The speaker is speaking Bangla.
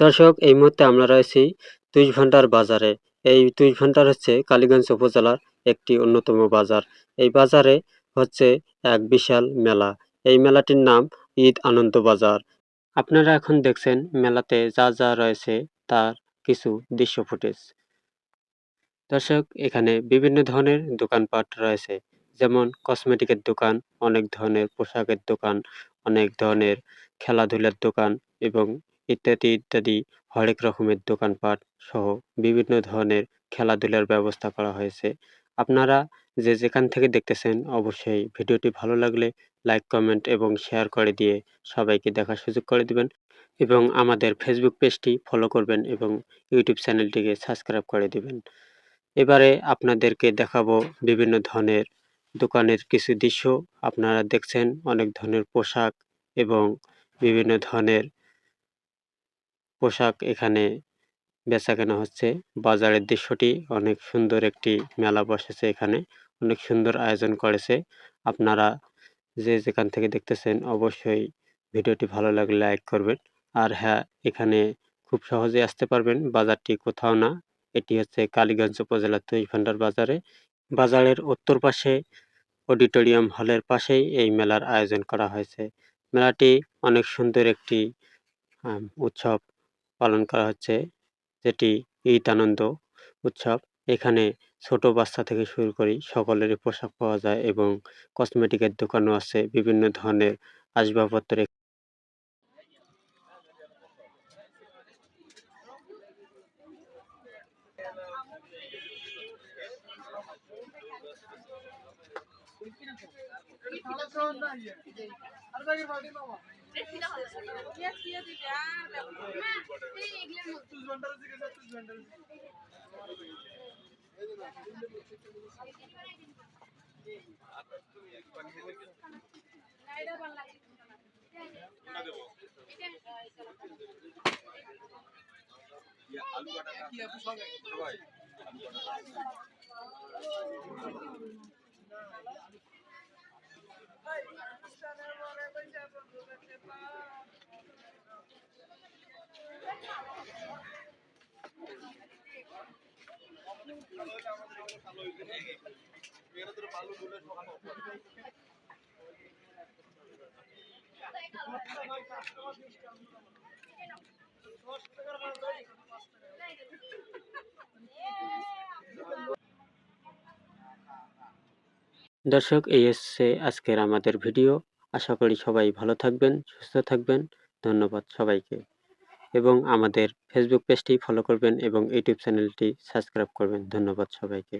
দর্শক, এই মুহূর্তে আমরা রয়েছি তুইশ ভান্ডার বাজারে। এই তুইশ ভান্ডার হচ্ছে কালীগঞ্জ উপজেলার একটি অন্যতম বাজার। এই বাজারে হচ্ছে এক বিশাল মেলা। এই মেলাটির নাম ঈদ আনন্দ বাজার। আপনারা এখন দেখছেন মেলাতে যা যা রয়েছে তার কিছু দৃশ্য ফুটেজ। দর্শক, এখানে বিভিন্ন ধরনের দোকানপাট রয়েছে। যেমন কসমেটিকের দোকান, অনেক ধরনের পোশাকের দোকান, অনেক ধরনের খেলাধুলার দোকান এবং ইত্যাদি ইত্যাদি হরেক রকমের দোকানপাট সহ বিভিন্ন ধরনের খেলাধুলার ব্যবস্থা করা হয়েছে। আপনারা যে যেখান থেকে দেখতেছেন অবশ্যই ভিডিওটি ভালো লাগলে লাইক, কমেন্ট এবং শেয়ার করে দিয়ে সবাইকে দেখার সুযোগ করে দিবেন এবং আমাদের ফেসবুক পেজটি ফলো করবেন এবং ইউটিউব চ্যানেলটিকে সাবস্ক্রাইব করে দিবেন। এবারে আপনাদেরকে দেখাবো বিভিন্ন ধরনের দোকানের কিছু দৃশ্য। আপনারা দেখছেন অনেক ধরনের পোশাক এবং বিভিন্ন ধরনের পোশাক এখানে বেচাকেনা হচ্ছে। বাজারের দৃশ্যটি অনেক সুন্দর একটি মেলা বসেছে এখানে, অনেক সুন্দর আয়োজন করেছে। আপনারা যে যেখান থেকে দেখতেছেন অবশ্যই ভিডিওটি ভালো লাগলে লাইক করবেন। আর হ্যাঁ এখানে খুব সহজে আসতে পারবেন, বাজারটি কোথাও না। এটি হচ্ছে কালীগঞ্জ উপজেলার ভান্ডার বাজারে। বাজারের উত্তর পাশে অডিটোরিয়াম হলের পাশেই এই মেলার আয়োজন করা হয়েছে। মেলাটি অনেক সুন্দর একটি উৎসব। পালন করা হচ্ছে। যেটি ঈদ আনন্দ উৎসব। এখানে ছোট বাচ্চা থেকে শুরু করি সকলেরই পোশাক পাওয়া যায় এবং কসমেটিকের দোকানও আছে। বিভিন্ন ধরনের আসবাবপত্র Ya, aku ada kaki, aku sama. Aku ada kaki. দর্শক, এই হচ্ছে আজকের আমাদের ভিডিও। আশা করি সবাই ভালো থাকবেন, সুস্থ থাকবেন। ধন্যবাদ সবাইকে। এবং আমাদের ফেসবুক পেজটি ফলো করবেন এবং ইউটিউব চ্যানেলটি সাবস্ক্রাইব করবেন। ধন্যবাদ সবাইকে।